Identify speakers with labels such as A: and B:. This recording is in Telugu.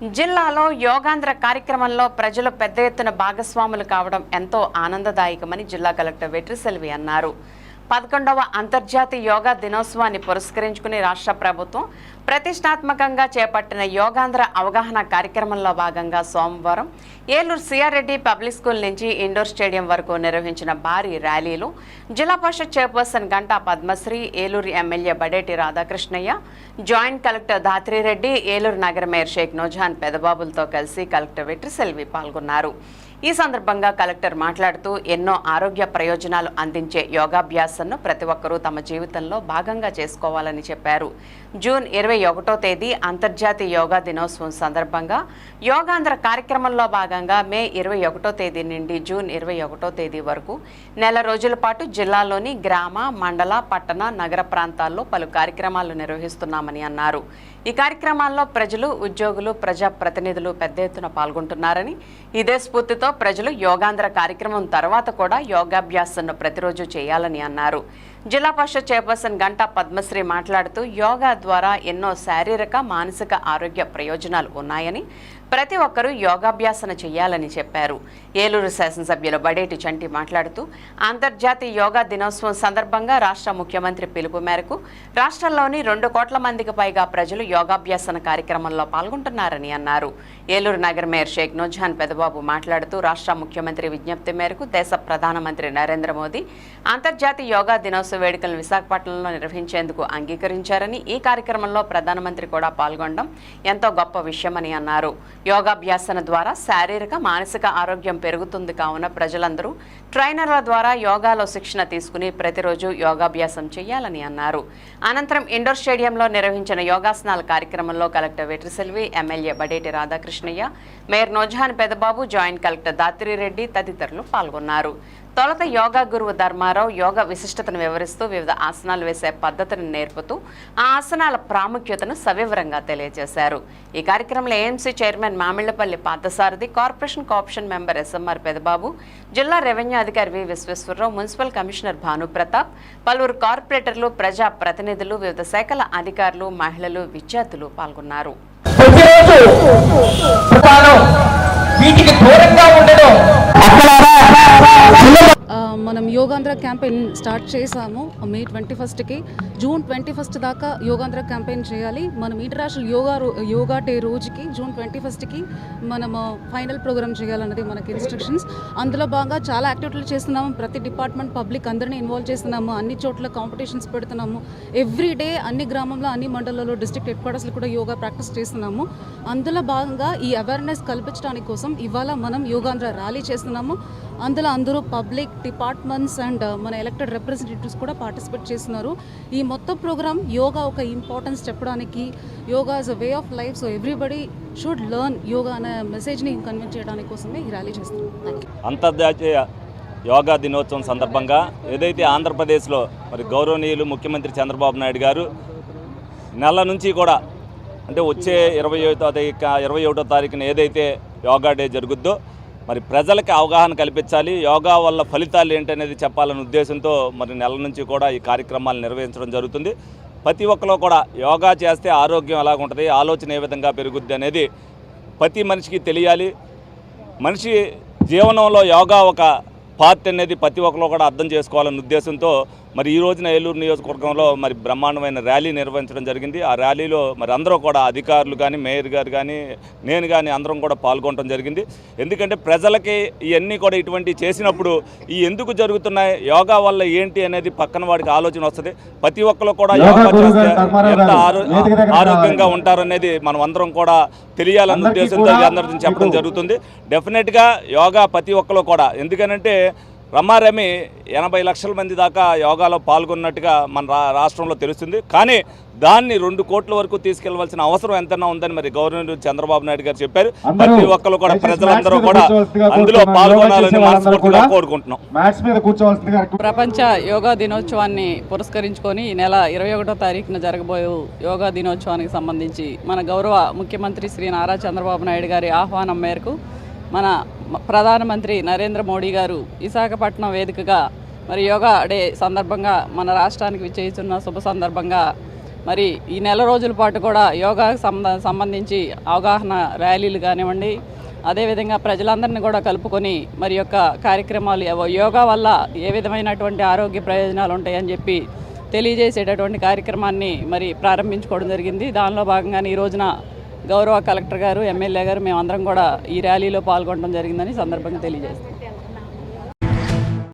A: జిల్లాలో యోగాంధ్ర కార్యక్రమంలో ప్రజలు పెద్ద ఎత్తున భాగస్వాములు కావడం ఎంతో ఆనందదాయకమని జిల్లా కలెక్టర్ వెట్రిసెల్వి అన్నారు. పదకొండవ అంతర్జాతీయ యోగా దినోత్సవాన్ని పురస్కరించుకుని రాష్ట్ర ప్రభుత్వం ప్రతిష్టాత్మకంగా చేపట్టిన యోగాంధ్ర అవగాహన కార్యక్రమంలో భాగంగా సోమవారం ఏలూరు సిఆర్రెడ్డి పబ్లిక్ స్కూల్ నుంచి ఇండోర్ స్టేడియం వరకు నిర్వహించిన భారీ ర్యాలీలో జిల్లా పరిషత్ chairperson Ganta Padmasri Eluru MLA Badeti Radhakrishnaiah joint collector Dhatri Reddy Eluru నగర మేయర్ షేక్ నోజాన్ పెదబాబులతో కలిసి కలెక్టర్ వెట్రిసెల్వి పాల్గొన్నారు. ఈ సందర్భంగా కలెక్టర్ మాట్లాడుతూ ఎన్నో ఆరోగ్య ప్రయోజనాలు అందించే యోగాభ్యాసంను ప్రతి ఒక్కరూ తమ జీవితంలో భాగంగా చేసుకోవాలని చెప్పారు. జూన్ ఇరవై ఒకటో తేదీ అంతర్జాతీయ యోగా దినోత్సవం సందర్భంగా యోగాంధ్ర కార్యక్రమంలో భాగంగా మే ఇరవై ఒకటో తేదీ నుండి జూన్ ఇరవై ఒకటో తేదీ వరకు నెల రోజుల పాటు జిల్లాలోని గ్రామ మండల పట్టణ నగర ప్రాంతాల్లో పలు కార్యక్రమాలు నిర్వహిస్తున్నామని అన్నారు. ఈ కార్యక్రమాల్లో ప్రజలు ఉద్యోగులు ప్రజా ప్రతినిధులు పెద్ద ఎత్తున పాల్గొంటున్నారని ఇదే స్ఫూర్తితో ప్రజలు యోగాంధ్ర కార్యక్రమం తర్వాత కూడా యోగాభ్యాసంను ప్రతిరోజు చేయాలని అన్నారు. జిల్లా పరిషత్ చైర్పర్సన్ గంటా పద్మశ్రీ మాట్లాడుతూ యోగా ద్వారా ఎన్నో శారీరక మానసిక ఆరోగ్య ప్రయోజనాలు ఉన్నాయని ప్రతి ఒక్కరూ యోగాభ్యాసన చేయాలని చెప్పారు. ఏలూరు శాసనసభ్యులు బడేటి చంటి మాట్లాడుతూ అంతర్జాతీయ యోగా దినోత్సవం సందర్భంగా రాష్ట్ర ముఖ్యమంత్రి పిలుపు మేరకు రాష్ట్రంలోని రెండు కోట్ల మందికి పైగా ప్రజలు యోగాభ్యాసన కార్యక్రమంలో పాల్గొంటున్నారని అన్నారు. ఏలూరు నగర మేయర్ షేక్ నూజాన్ పెదబాబు మాట్లాడుతూ రాష్ట్ర ముఖ్యమంత్రి విజ్ఞప్తి మేరకు దేశ ప్రధానమంత్రి నరేంద్ర మోదీ అంతర్జాతీయ యోగా దినోత్సవం వేడుకలను విశాఖపట్నంలో నిర్వహించేందుకు అంగీకరించారని ఈ కార్యక్రమంలో ప్రధానమంత్రి కూడా పాల్గొనడం ఎంతో గొప్ప విషయమని అన్నారు. యోగాభ్యాసన ద్వారా శారీరక మానసిక ఆరోగ్యం పెరుగుతుంది కావున ప్రజలందరూ ట్రైనర్ల ద్వారా యోగాలో శిక్షణ తీసుకుని ప్రతిరోజు యోగాభ్యాసం చేయాలని అన్నారు. అనంతరం ఇండోర్ స్టేడియంలో నిర్వహించిన యోగాసనాల కార్యక్రమంలో collector Vetriselvi MLA Badeti Radhakrishnaiah mayor Noorjahan Pedababu joint collector Dhatri Reddy తదితరులు పాల్గొన్నారు. తొలత యోగా గురువు ధర్మారావు యోగ విశిష్టతను వివరిస్తూ వివిధ ఆసనాలు వేసే పద్ధతిని నేర్పుతూ ఆ ఆసనాల ప్రాముఖ్యతను సవివరంగా తెలియజేశారు. ఈ కార్యక్రమంలో AMC chairman Mamillapalli Parthasarathi corporation co-option member SMR Pedababu జిల్లా రెవెన్యూ అధికారి V Visweswara Rao municipal commissioner Bhanu Pratap పలువురు కార్పొరేటర్లు ప్రజా ప్రతినిధులు వివిధ శాఖల అధికారులు మహిళలు విద్యార్థులు పాల్గొన్నారు.
B: ప్రతిరోజు దూరంగా ఉండడం
C: ఆ, మనం యోగాంధ్ర క్యాంపెయిన్ స్టార్ట్ చేసాము మే ట్వంటీ ఫస్ట్కి. జూన్ ట్వంటీ ఫస్ట్ దాకా యోగాంధ్ర క్యాంపెయిన్ చేయాలి. మనం ఇంటర్నేషనల్ యోగా యోగా డే రోజుకి జూన్ ట్వంటీ ఫస్ట్కి మనము ఫైనల్ ప్రోగ్రామ్ చేయాలన్నది మనకి ఇన్స్ట్రక్షన్స్. అందులో భాగంగా చాలా యాక్టివిటీలు చేస్తున్నాము. ప్రతి డిపార్ట్మెంట్ పబ్లిక్ అందరినీ ఇన్వాల్వ్ చేస్తున్నాము. అన్ని చోట్ల కాంపిటీషన్స్ పెడుతున్నాము. ఎవ్రీ డే అన్ని గ్రామంలో అన్ని మండలాల్లో డిస్ట్రిక్ట్ హెడ్ క్వార్టర్స్లో కూడా యోగా ప్రాక్టీస్ చేస్తున్నాము. అందులో భాగంగా ఈ అవేర్నెస్ కల్పించడానికి కోసం ఇవాళ మనం యోగాంధ్ర ర్యాలీ చేస్తున్నాము. అందులో అందరూ పబ్లిక్ డిపార్ట్మెంట్స్ అండ్ uh, మన ఎలక్టెడ్ రిప్రజెంటేటివ్స్ కూడా పార్టిసిపేట్ చేస్తున్నారు. ఈ మొత్తం ప్రోగ్రామ్ యోగా ఒక ఇంపార్టెన్స్ చెప్పడానికి yoga is a way of life so everybody should learn yoga అనే మెసేజ్ని కన్వే చేయడానికి కోసమే ఈ ర్యాలీ చేస్తున్నాం
D: అంతర్జాతీయ యోగా దినోత్సవం సందర్భంగా ఏదైతే ఆంధ్రప్రదేశ్లో మరి గౌరవనీయులు ముఖ్యమంత్రి చంద్రబాబు నాయుడు గారు నెల నుంచి కూడా అంటే వచ్చే ఇరవై ఒకటో తారీఖు ఇరవై ఒకటో తారీఖున ఏదైతే యోగా డే జరుగుద్దో మరి ప్రజలకి అవగాహన కల్పించాలి. యోగా వల్ల ఫలితాలు ఏంటనేది చెప్పాలనే ఉద్దేశంతో మరి నెల నుంచి కూడా ఈ కార్యక్రమాలు నిర్వహించడం జరుగుతుంది. ప్రతి ఒక్కరు కూడా యోగా చేస్తే ఆరోగ్యం ఎలాగ ఉంటుంది ఆలోచన ఏ విధంగా పెరుగుద్ది అనేది ప్రతి మనిషికి తెలియాలి. మనిషి జీవనంలో యోగా ఒక పార్ట్ అనేది ప్రతి ఒక్కరు కూడా అర్థం చేసుకోవాలనే ఉద్దేశంతో మరి ఈ రోజున ఏలూరు నియోజకవర్గంలో మరి బ్రహ్మాండమైన ర్యాలీ నిర్వహించడం జరిగింది. ఆ ర్యాలీలో మరి అందరూ కూడా అధికారులు కానీ మేయర్ గారు కానీ నేను కానీ అందరం కూడా పాల్గొనడం జరిగింది. ఎందుకంటే ప్రజలకి ఇవన్నీ కూడా ఇటువంటి చేసినప్పుడు ఈ ఎందుకు జరుగుతున్నాయి యోగా వల్ల ఏంటి అనేది పక్కన వాడికి ఆలోచన వస్తుంది. ప్రతి ఒక్కరు కూడా యోగా చేస్తే ఎంత ఆరో ఆరోగ్యంగా ఉంటారనేది మనం అందరం కూడా తెలియాలన్న ఉద్దేశంతో ఈ అందరిని చెప్పడం జరుగుతుంది. డెఫినెట్గా యోగా ప్రతి ఒక్కరు కూడా ఎందుకనంటే రమారమి ఎనభై లక్షల మంది దాకా యోగాలో పాల్గొన్నట్టుగా మన రా రాష్ట్రంలో తెలుస్తుంది. కానీ దాన్ని రెండు కోట్ల వరకు తీసుకెళ్ళవలసిన అవసరం ఎంతైనా ఉందని మరి గవర్నర్ చంద్రబాబు నాయుడు గారు చెప్పారు. ప్రతి ఒక్కరు కూడా ప్రజలందరూ కూడా అందులో పాల్గొనాలని మనస్ఫూర్తిగా కోరుకుంటున్నాం.
E: మ్యాట్స్ మీద కూర్చోవలసిందిగా
F: ప్రపంచ యోగా దినోత్సవాన్ని పురస్కరించుకొని ఈ నెల ఇరవై ఒకటో తారీఖున జరగబోయే యోగా దినోత్సవానికి సంబంధించి మన గౌరవ ముఖ్యమంత్రి శ్రీ నారా చంద్రబాబు నాయుడు గారి ఆహ్వానం మేరకు మన ప్రధానమంత్రి నరేంద్ర మోడీ గారు విశాఖపట్నం వేదికగా మరి యోగా డే సందర్భంగా మన రాష్ట్రానికి విచ్చేస్తున్న శుభ సందర్భంగా మరి ఈ నెల రోజుల పాటు కూడా యోగాకు సంబంధించి అవగాహన ర్యాలీలు కానివ్వండి అదేవిధంగా ప్రజలందరినీ కూడా కలుపుకొని మరి యొక్క కార్యక్రమాలు యోగా వల్ల ఏ విధమైనటువంటి ఆరోగ్య ప్రయోజనాలు ఉంటాయని చెప్పి తెలియజేసేటటువంటి కార్యక్రమాన్ని మరి ప్రారంభించుకోవడం జరిగింది. దానిలో భాగంగానే ఈ రోజున గౌరవ కలెక్టర్ గారు ఎమ్మెల్యే గారు మేమందరం కూడా ఈ ర్యాలీలో పాల్గొనడం జరిగిందని సందర్భంగా తెలియజేస్తాం.